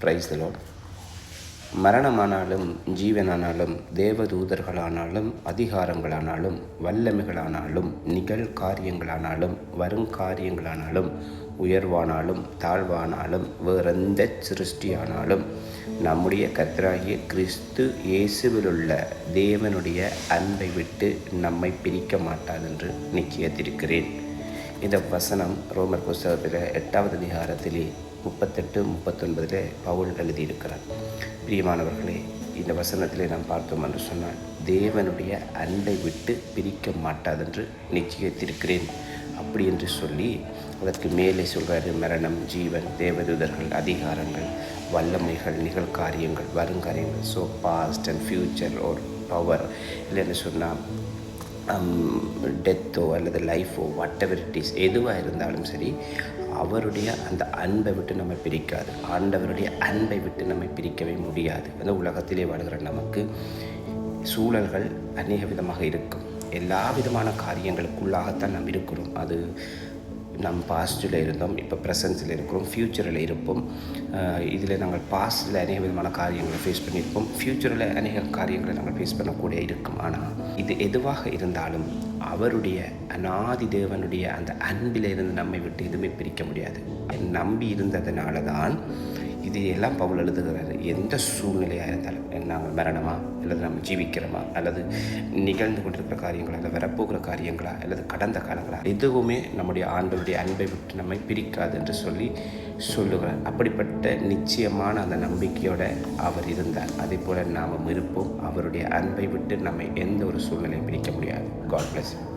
பிரைஸ்தலோ மரணமானாலும் ஜீவனானாலும் தேவதூதர்களானாலும் அதிகாரங்களானாலும் வல்லமைகளானாலும் நிகழ்காரியங்களானாலும் வருங்காரியங்களானாலும் உயர்வானாலும் தாழ்வானாலும் வேறெந்த சிருஷ்டியானாலும் நம்முடைய கத்தராகிய கிறிஸ்து இயேசுவிலுள்ள தேவனுடைய அன்பை விட்டு நம்மை பிரிக்க மாட்டாதென்று நிச்சயத்திருக்கிறேன். இந்த வசனம் ரோமர் புஸ்தகத்தில் எட்டாவது அதிகாரத்திலே முப்பத்தெட்டு முப்பத்தொன்பதிலே பவுல் எழுதியிருக்கிறார். பிரியமானவர்களே இந்த வசனத்திலே நாம் பார்த்தோம் என்று சொன்னால் தேவனுடைய அன்பை விட்டு பிரிக்க மாட்டாதென்று நிச்சயித்திருக்கிறேன். அப்படி என்று சொல்லி அதற்கு மேலே சொல்கிறாரு மரணம் ஜீவன் தேவதூதர்கள் அதிகாரங்கள் வல்லமைகள் நிகழ்காரியங்கள் வருங்காரியங்கள் ஸோ பாஸ்ட் அண்ட் ஃப்யூச்சர் ஒரு பவர் இல்லைன்னு சொன்னால் Um, டெத்தோ அல்லது லைஃபோ வாட் எவர் இட் இஸ் எதுவாக இருந்தாலும் சரி அவருடைய அந்த அன்பை விட்டு நம்ம பிரிக்காது. ஆண்டவருடைய அன்பை விட்டு நம்ம பிரிக்கவே முடியாது. அந்த உலகத்திலே வாழ்கிற நமக்கு சூழல்கள் அநேக விதமாக இருக்கும். எல்லா விதமான காரியங்களுக்குள்ளாகத்தான் நாம் இருக்கிறோம். அது நம் பாஸ்டில் இருந்தோம் இப்போ ப்ரெசன்ஸில் இருக்கிறோம் ஃப்யூச்சரில் இருப்போம். இதில் நாங்கள் பாஸ்டில் அநேக விதமான காரியங்களை ஃபேஸ் பண்ணியிருப்போம். ஃப்யூச்சரில் அநேக காரியங்களை நாங்கள் ஃபேஸ் பண்ணக்கூடிய இருக்கும். ஆனால் இது எதுவாக இருந்தாலும் அவருடைய அநாதி தேவனுடைய அந்த அன்பில் இருந்து நம்மை விட்டு எதுவுமே பிரிக்க முடியாது. நம்பி இருந்ததுனால தான் இதையெல்லாம் பவுல் எழுதுகிறாரு. எந்த சூழ்நிலையாக இருந்தாலும் நாங்கள் மரணமா? அல்லது நம்ம ஜீவிக்கிறோமா? அல்லது நிகழ்ந்து கொண்டிருக்கிற காரியங்களா? அல்லது வரப்போகிற காரியங்களா? அல்லது கடந்த காலங்களா? எதுவுமே நம்முடைய ஆண்டவருடைய அன்பை விட்டு நம்மை பிரிக்காது என்று சொல்லி சொல்லுகிறார். அப்படிப்பட்ட நிச்சயமான அந்த நம்பிக்கையோட அவர் இருந்தார். அதே போல் நாம் இருப்போம் அவருடைய அன்பை விட்டு நம்மை எந்த ஒரு சூழ்நிலையும் பிரிக்க முடியாது. God plus